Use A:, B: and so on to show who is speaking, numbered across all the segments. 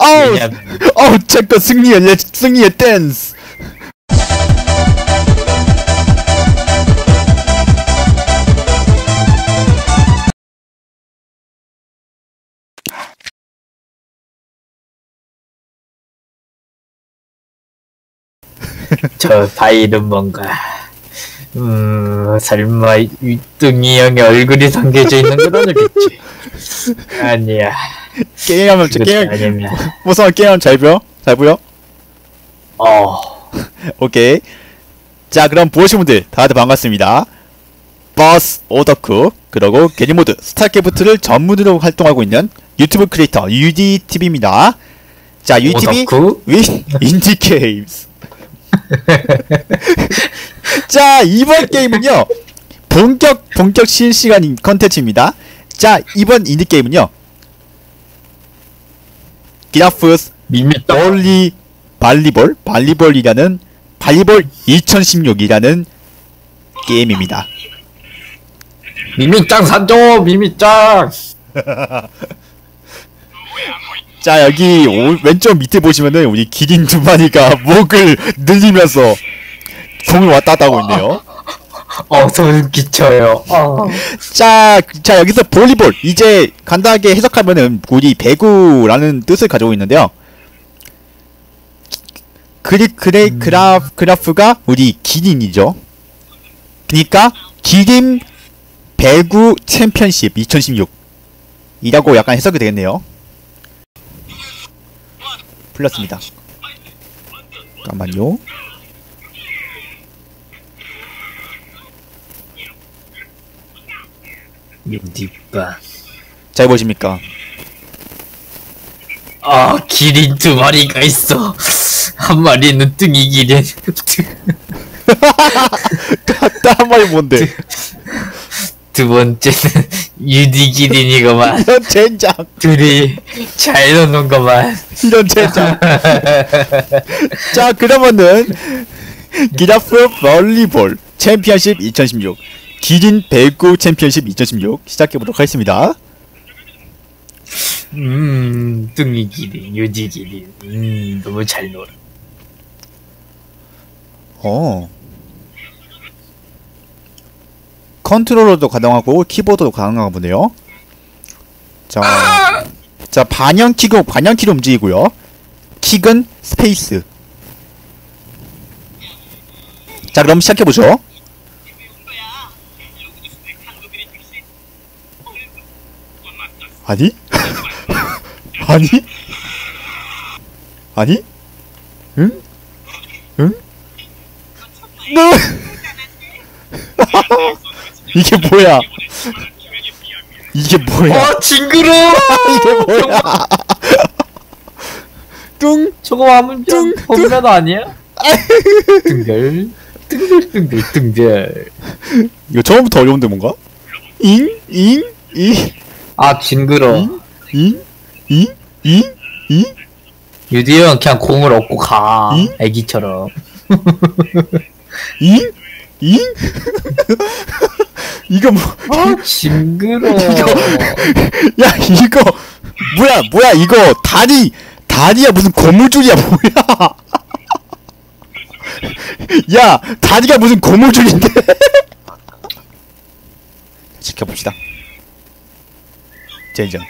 A: 왜냐면
B: 아우 잠깐 승리의 레 승리의 댄스
A: 저 바이는 뭔가 음 설마 윗둥이 형의 얼굴이 담겨져 있는 건 아니겠지? 아니야
B: 게임하면 저
A: 그것도
B: 게임
A: 아니면.
B: 무슨 게임하면 잘 보여? 잘 보여?
A: 어.
B: 오케이. 자 그럼 보시는 분들 다들 반갑습니다. 버스 오덕후 그리고 게리모드 스타크래프트를 전문으로 활동하고 있는 유튜브 크리에이터 UDTV입니다. 자 UDTV 윈 인디게임스. 자 이번 게임은요 본격 본격 실시간 컨텐츠입니다. 자 이번 인디게임은요 기라프스
A: 밋밋다
B: 볼리 발리볼 발리볼이라는 발리볼 2016이라는 게임입니다.
A: 미미짱 산죠 미미짱!
B: 자 여기 오, 왼쪽 밑에 보시면은 우리 기린 두 마리가 목을 늘리면서 공을 왔다 갔다 하고 있네요
A: 어 소름 끼쳐요 어.
B: 자, 자 여기서 볼리볼 이제 간단하게 해석하면은 우리 배구라는 뜻을 가지고 있는데요. 그리 그래 그라 그라프가 우리 기린이죠. 그러니까 기린 배구 챔피언십 2016 이라고 약간 해석이 되겠네요. 풀렸습니다. 잠깐만요.
A: 민디빠
B: 잘 보십니까?
A: 아 기린 두 마리가 있어. 한 마리는 뚱이 기린
B: 딴 말이 뭔데?
A: 두 번째는 유디 기린이구만.
B: 이런 젠장,
A: 둘이 잘 노는 거만.
B: 이런 젠장. 자 그러면은 기라프 볼리볼 챔피언십 2016 기린 배구 챔피언십 2016 시작해보도록 하겠습니다.
A: 음 뚱이 기린 유디 기린. 음 너무 잘 놀아.
B: 어. 컨트롤러도 가능하고 키보드도 가능한가 보네요. 자, 자 반영 킥은 반영 키로 움직이고요. 킥은 스페이스. 자 그럼 시작해 보죠 아니? 아니? 아니? 응? 응? 너 이게 뭐야? 이게 뭐야?
A: 어 징그러
B: 이게 뭐야? 뚱
A: 저거 하면
B: 뚱,
A: 좀 홈런 아니야? 둥글 둥글 둥글 둥글
B: 이거 처음부터 어려운데 뭔가? 잉? 잉? 잉?
A: 아 징그러
B: 잉? 잉? 잉? 잉? 잉?
A: 유디 형 그냥 공을 얻고 가
B: 응?
A: 애기처럼
B: 잉? 잉? 이거 뭐?
A: 아 징그러
B: 야 이거 뭐야 뭐야 이거 다리 다리야 무슨 고무줄이야 뭐야? 야 다리가 무슨 고무줄인데? 지켜봅시다. 젠장.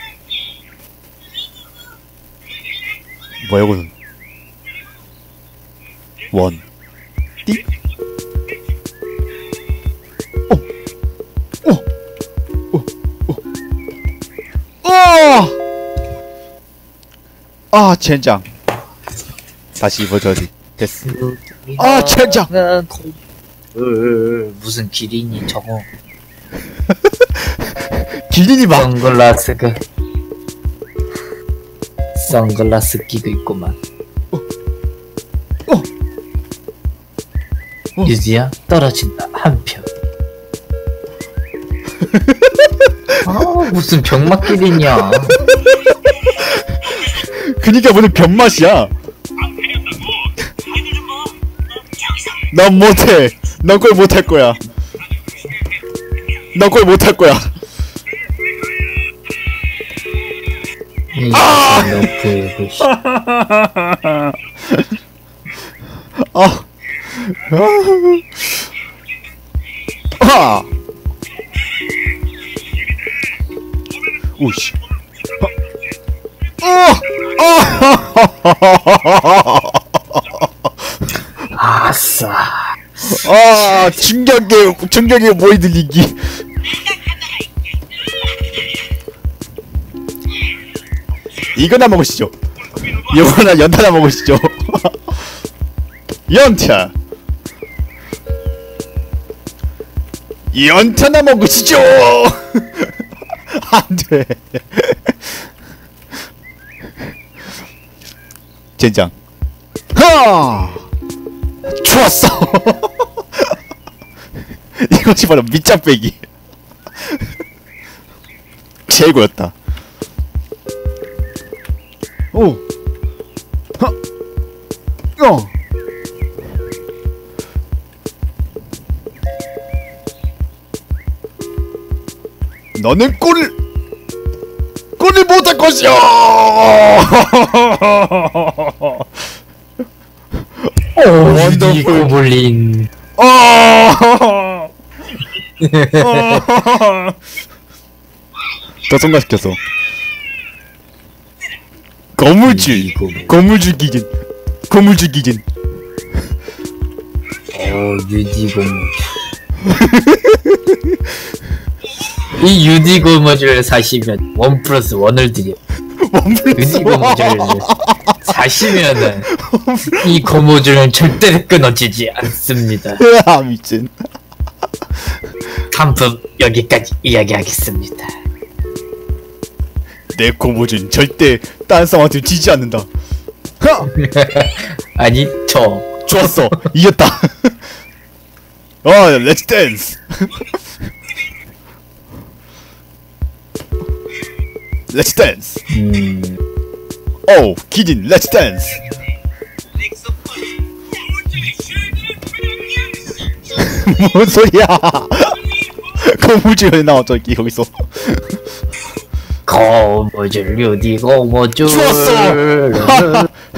B: 뭐야 이거는? 원. 띵. 어. 어. 어. 어. 아 젠장. 다시 입어줘야지. 됐어. 아, 젠장!
A: 으, 무슨 기린이 저거
B: 막
A: 선글라스가 선글라스 끼고 있구만
B: 어. 어.
A: 유지야 떨어진다 한편 아 무슨 병맛 기린이야
B: 그니까 무슨 변맛이야. 난 못해. 넌걸 못할 거야. 넌걸 못할 거야.
A: 아! 아!
B: 아! 아! 오씨.
A: 아! 아! 아싸.
B: 아, 충격의 충격의 모이들이기. 이거나 먹으시죠. 이거나 연타나 먹으시죠. 연타 연타나 먹으시죠. 안돼. 젠장. 하! 좋았어. 이것이 바로 밑장 빼기. 최고였다. 오. 하. 야. 너는 꼴을 꼴을 못할
A: 것이오.
B: 원더풀
A: 볼링. 아! 아.
B: 어. 더 성가시켰어. 거물줄 거물줄 기준 거물줄 기준
A: 어 유디고물. 이 유디고머즈를 사시면 원 플러스 원을 드려. 원 플러스 유디고머즈를 사시면은 이 고무줄은 절대로 끊어지지 않습니다.
B: 아 미친.
A: 한품 여기까지 이야기하겠습니다.
B: 내 고무줄 절대 딴 사람한테 지지 않는다.
A: 아니 저
B: 좋았어. 이겼다. 아, 렛츠 댄스. 렛츠 댄스.
A: 음...
B: 오, 기진 렛츠 댄스. 뭔 소리야? 고무줄에 나왔죠 여기서.
A: 거무줄 유디 거무줄
B: 좋았어.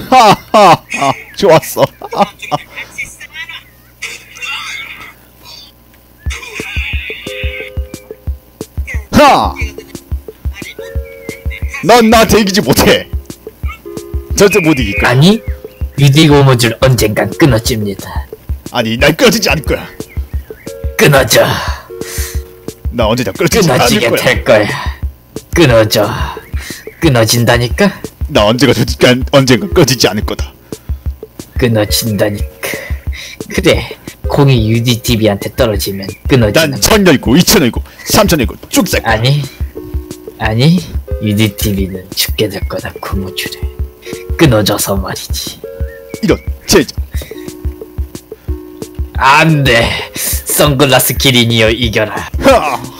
B: 하하하 좋았어. 하! 난나한테 이기지 못해. 절대 못 이길 거야.
A: 아니 유디 거무줄 언젠간 끊어집니다.
B: 아니 날 끊어지지 않을 거야.
A: 끊어져.
B: 나 언제나 끊어지지 않을 거야.
A: 끊어지게 될 거야. 끊어져. 끊어진다니까.
B: 나 언제가 안, 언젠가 꺼지지 않을 거다.
A: 끊어진다니까. 그래. 공이 UDTV한테 떨어지면 끊어지는
B: 난 천열고, 이천열고, 삼천열고 쭉살
A: 아니, 아니. UDTV는 죽게 될 거다, 구무줄에. 끊어져서 말이지.
B: 이런, 제자.
A: 안 돼. 선글라스 기린이여 이겨라.
B: 하!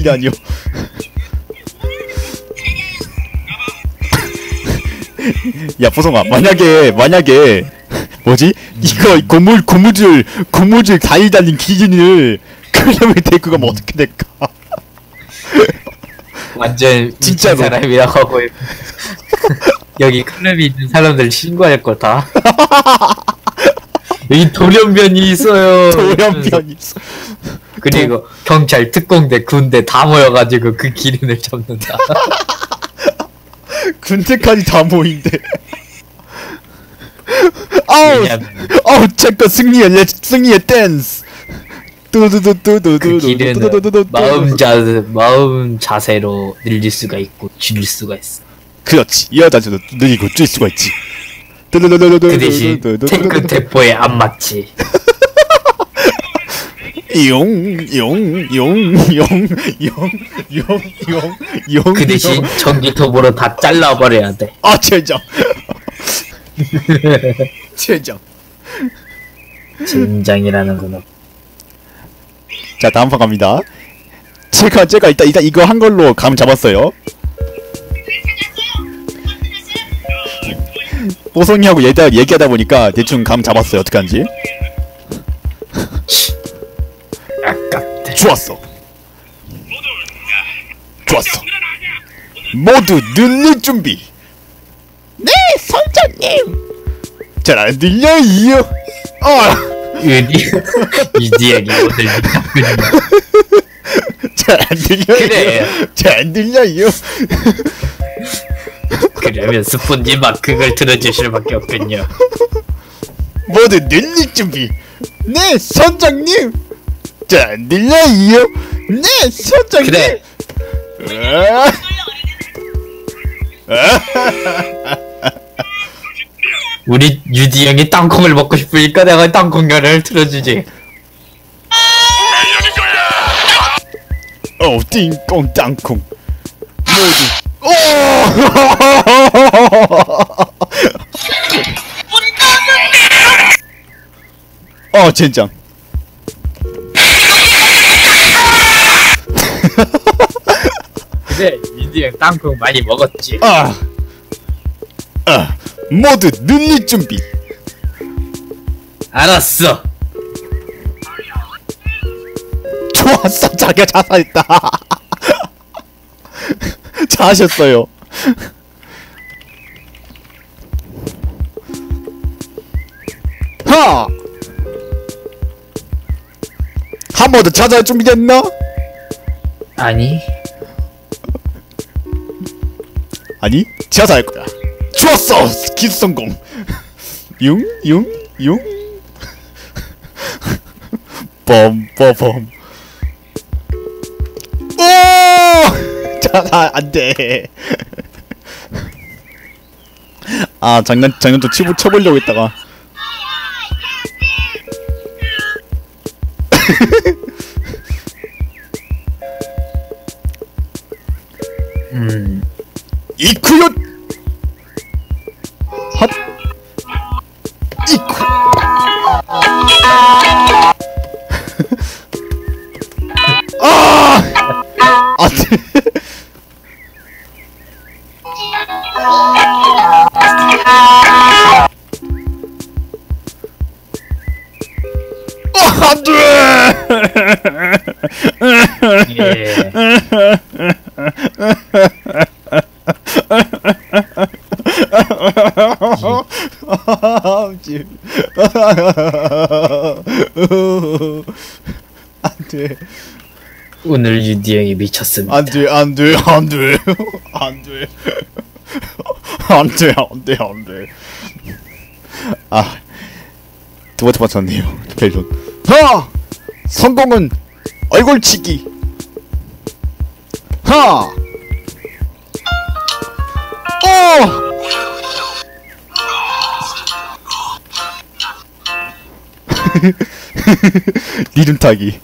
A: 돌리다니요. 야
B: 보성아 만약에 만약에 뭐지? 이거 고무 고무줄 고무줄 다리 달린 기준을 클레이 데크가 뭐 어떻게 될까?
A: 완전
B: 진짜
A: 사람이라고 하고 여기 클럽이 있는 사람들 신고할 거다. 여기 돌연변이 있어요.
B: 돌연변이 있어.
A: 그리고 네. 경찰, 특공대, 군대 다 모여가지고 그 기린을 잡는다.
B: 군대까지 다 모인대. 아우, 아우, 잠깐 승리, 승리의 댄스.
A: 두두두두두두두두두두두두 그 마음 자세 마음 자세로 늘릴 수가 있고 줄일 수가 있어.
B: 그렇지 이 여자도 늘리고 줄일 수가 있지.
A: 그 대신 탱크 대포에 안 맞지.
B: 용용용용용용용 용.
A: 그 대신 전기 터보로 다 잘라버려야 돼.
B: 아 최정 최정
A: 진장이라는 그놈.
B: 자 다음 판 갑니다. 제가 제가 일단 일단 이거 한 걸로 감 잡았어요. 뽀송이하고 얘기하다 보니까 대충 감 잡았어요 어떡하지?
A: 아깝대.
B: 좋았어. 좋았어. 모두 늘릴 준비. 네 선장님. 잘안 들려요? 아
A: 유디, 유디에게 오늘 미쳤군요.
B: 잘안 들려요?
A: 그래.
B: 잘안 들려요?
A: 그러면 스폰지만 그걸 들어주실 수밖에 없군요.
B: 모두 늘릴 준비. 네 선장님 잘안 들려요 네 선장님!
A: 그래.
B: 아,
A: 우리 유디 형이 땅콩을 먹고 싶으니까 내가 땅콩 연을 틀어주지.
B: 어 띵꽁 땅콩. 모두. 오! 어 젠장
A: 그래, 유디 형 땅콩 많이 먹었지.
B: 아, 아 모두 늘릴 준비
A: 알았어.
B: 좋았어 자기가 자살했다 잘하셨어요 하! 한 번 더 찾아올 준비됐나?
A: 아니,
B: 아니 자살할 거야 좋았어 기술 성공 융? 융? 융? 뻔뻔뻔 오! 자살 안돼 아 장난 장난 좀 치고 쳐보려고 했다가 지 안돼.
A: 오늘 유디 형이 미쳤습니다.
B: 안돼 안돼 안돼. 안돼. 안돼 안돼 안돼. 아두 번째 맞췄네요. 벨론 하 성공은 얼굴치기. 하! 오! 리듬 타기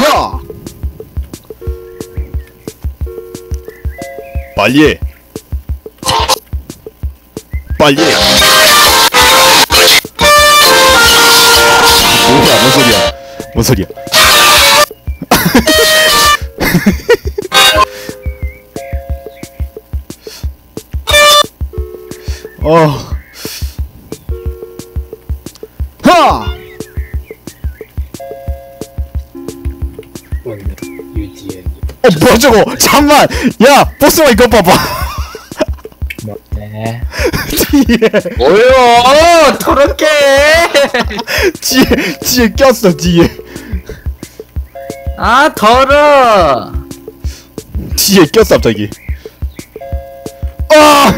B: 하! 빨리 해. 빨리 해. 뭐야, 뭔 소리야. 뭔 소리야. 어. 하! 어, 뭐야, 저거! 잠만! 야! 보스만 이거 봐봐!
A: 네.
B: 뒤에,
A: 뭐요? 더럽게!
B: 뒤에, 뒤에 꼈어, 뒤에.
A: 아 더러.
B: 뒤에 꼈어, 갑자기. 아!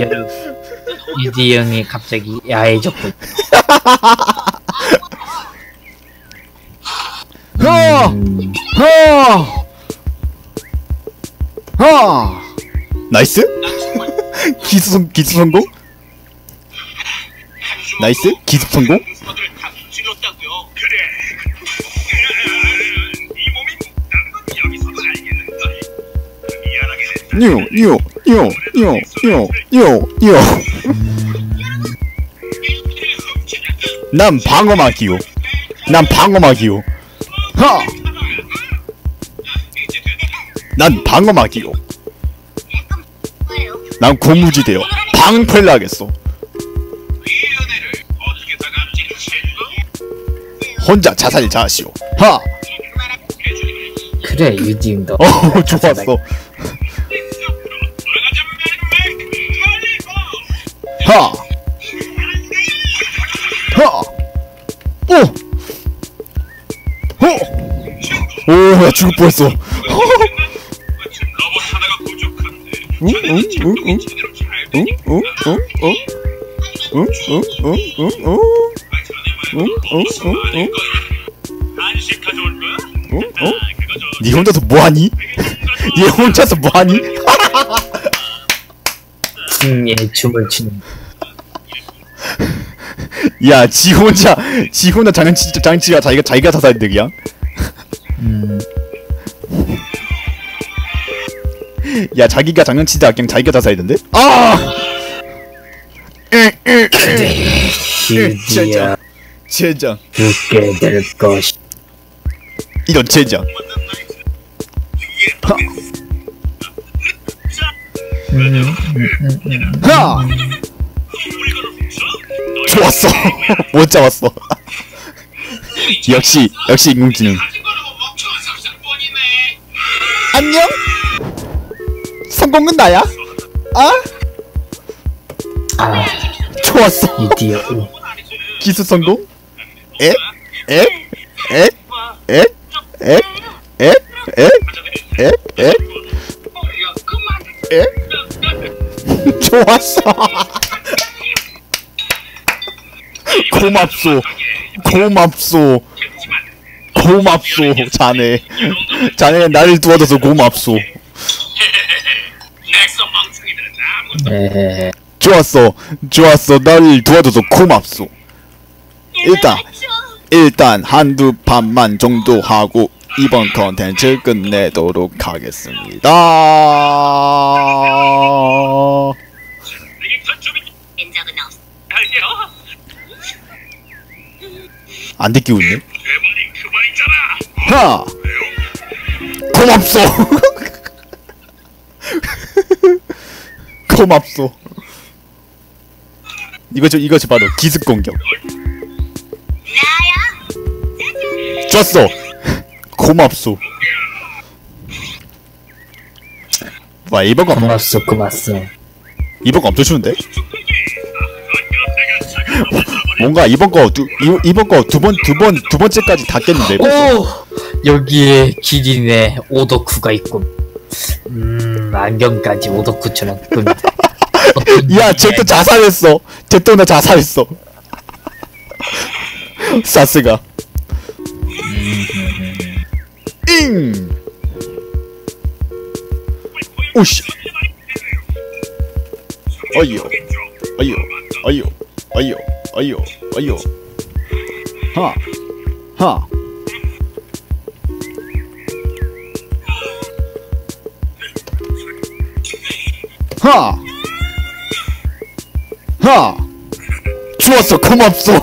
A: 여 이지 형이 갑자기
B: 야해졌고.
A: 허!
B: 허! 허! 나이스? 기습 성, 기습 성공? 나이스? 기습 성공? 뉴, 뉴, 뉴, 뉴, 뉴, 뉴. 난 방어막이요. 난 방어막이요. 하! 난 방어막이요. 난 고무지대요. 방패를 하겠어. 혼자 자살 자시오. 하!
A: 그래 유디응도
B: 어, 좋았어. 하! 하! 오! 오! 오, 야, 죽을 뻔했어. 응, 응, 응, 응. 응? 응? 응? 응? 응? 응? 응? 응? 응? 응? 응? 응? 응? 응? 응?
C: 아,
B: 니 혼자서 뭐하니? 니 혼자서 뭐하니?
A: 승리의 춤을 추는
B: 야, 지 혼자, 지 혼자 장치, 장치가 자기가, 자기가 사사인데, 그냥?
A: 음,
B: 야, 자기가 장난치다, 그냥 자기가 사사했는데? 아!
A: 유디야
B: 젠장.
A: 죽게 될 것이
B: 이런. 하! 좋았어. 못 잡았어. 역시, 역시 인공지능. 안녕? 성공은 나야? 아?
A: 아
B: 좋았어.
A: 유디어 응.
B: 기술 성공? 에? 에? 에? 에? 에? 좋았어. 고맙소. 고맙소. 고맙소. 자네. 자네 나를 도와줘서 고맙소. 좋았어. 좋았어. 나를 도와줘서 고맙소. 일단 일단 한두 판만 정도 하고 이번 컨텐츠 끝내도록 하겠습니다.
C: 알게요.
B: 안 듣기고 있네.
C: 그 말이 그 말이잖아.
B: 하! 고맙소. 고맙소. 이거죠, 이거죠 바로 기습 공격. 좋았어. 고맙소. 와 이번 거
A: 고맙소 고맙소
B: 이번 거 엄청 쉬운데? 뭔가 이번 거 두, 이, 이번 거 두 번 두 번 두 번째까지 다 깼는데.
A: 오 여기에 기린의 오덕후가 있군 음 안경까지 오덕후처럼 끕니다
B: 야, 쟤또 자살했어. 쟤또 나 자살했어. 사스가. 잉. 오씨. 어이요. 어이요. 어이요. 어이요. 어이요. 어이요. 하. 하. 하. 하! 좋았어, 고맙소!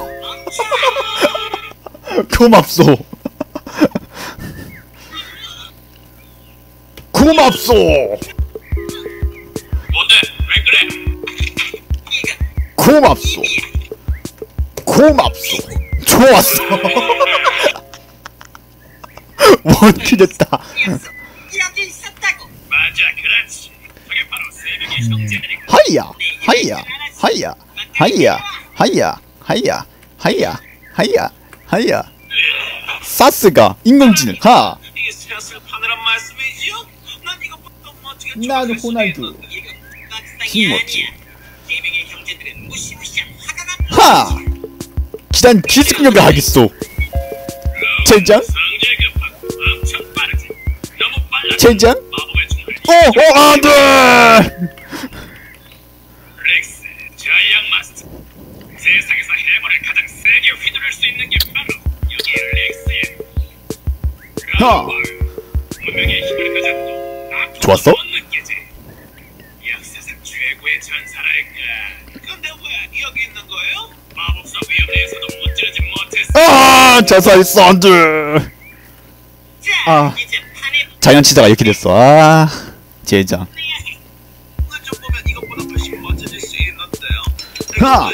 B: 고맙소! 고맙소!
C: 뭔데? 왜 그래?
B: 고맙소! 고맙소! 좋았어! 원킬했다.
C: 세 명의 형제들이고.
B: 하이야! 하이야! 하이야! 하이야! 하이야! 하이야! 하이야! 하이야! 하이야! 사스가 인공지능 하!
C: 멋지게
B: 나도 호날두. 김 멋지.
C: 네 형제들은 무시무시한 화가 나.
B: 하! 기단 기습력을 하겠소! 젠장? 젠장? 어! 어! 안 돼!
C: 렉스, 자이앙 마스터. 세상에서 있는 게 바로 여기 렉스의
B: 하! 좋았어?
C: 근데 왜 여기 있는 거예요?
B: 아 자살 썬드
D: 자,
B: 아. 자연치자가 이렇게 됐어.
C: 아수 있는데요.
B: 하!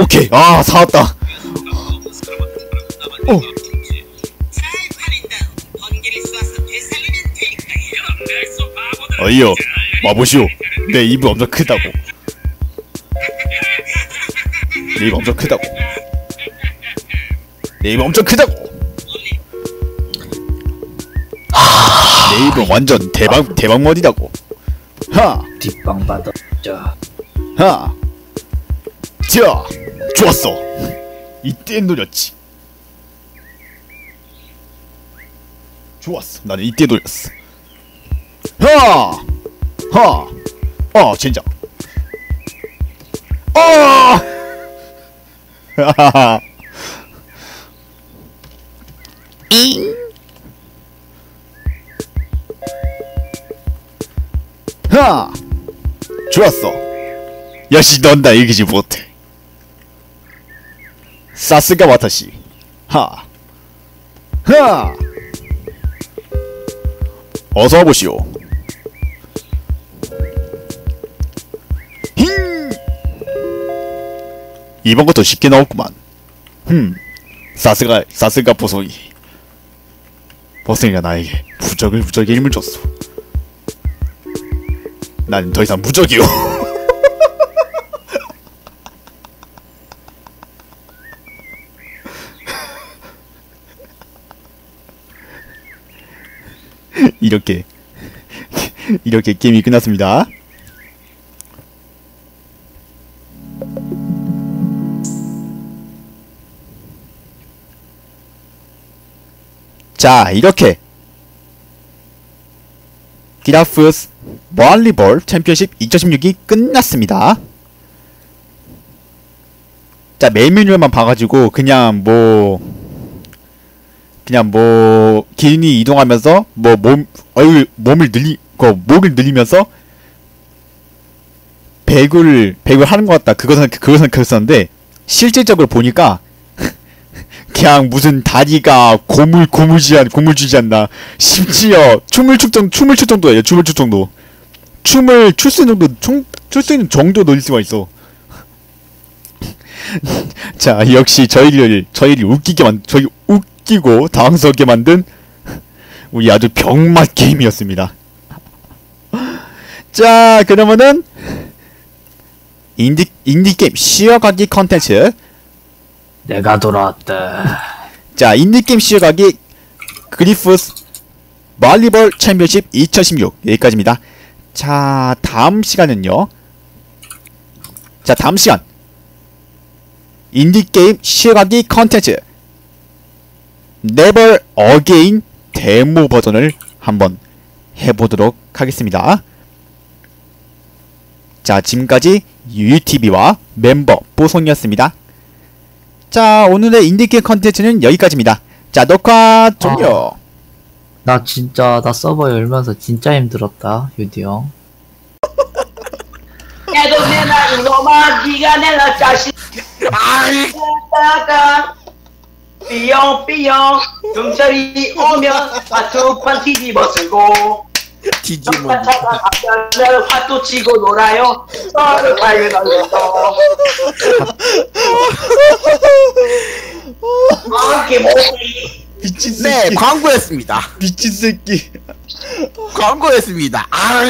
B: 오케이. 아 사왔다.
D: 되니까요.
B: 어이요 마보시오 내 입이 엄청 크다고 내입 엄청 크다고 내입 엄청 크다고 내 입은 완전 대박 대박머리다고 하
A: 뒷방 받았자.
B: 하. 자, 좋았어. 이때 노렸지. 좋았어. 나는 이때 노렸어. 하, 하, 어, 진짜. 어. 하하하. 하, 좋았어. 역시 넌 나 이기지 못해. 사스가 와타시. 하. 하. 어서 와보시오. 이번 것도 쉽게 나왔구만. 흠. 사스가 사스가 보송이. 보송이가 나에게 부적을 부적의 힘을 줬어. 난더 이상 무적이오. 이렇게 이렇게 게임이 끝났습니다. 자, 이렇게 기라프스 볼리볼 챔피언십 2016이 끝났습니다. 자, 메인 메뉴만 봐가지고 그냥 뭐 그냥 뭐 기린이 이동하면서 뭐 몸 얼굴 몸을 늘리 그 목을 늘리면서 배구를 배구를 하는 것 같다. 그것은 그것은 그랬었는데 실질적으로 보니까 그냥 무슨 다리가 고물 고물지한 고물주지 않나. 심지어 춤을 출 정도 춤을 출 정도예요. 춤을 출 정도. 춤을 출 수 있는 정도 출수 있는 정도 넣을 수가 있어. 자 역시 저희를 저희를 웃기게 만 저희 웃기고 당황스럽게 만든 우리 아주 병맛 게임이었습니다. 자 그러면은 인디 인디 게임 쉬어가기 컨텐츠
A: 내가 돌아왔다.
B: 자 인디 게임 쉬어가기 그리프스 발리볼 챔피언십 2016 여기까지입니다. 자 다음 시간은요. 자 다음 시간 인디게임 시가기 컨텐츠 네벌 어게인 데모 버전을 한번 해보도록 하겠습니다. 자 지금까지 유유TV와 멤버 뽀송이었습니다. 자 오늘의 인디게임 컨텐츠는 여기까지입니다. 자 녹화 종료.
A: 나 진짜 나 서버 열면서 진짜 힘들었다 유디 형.
E: 애도 내놔 이놈아 니가 내놔 자식 삐용삐용 경찰이 오면 화투판 뒤집어 쓰고
F: 뒤집어
E: 차가 가면은 화투 치고 놀아요? 서로 발견하면서 아게 뭐지?
B: 미친 새끼.
F: 네 광고였습니다.
B: 미친 새끼.
F: 광고였습니다. 아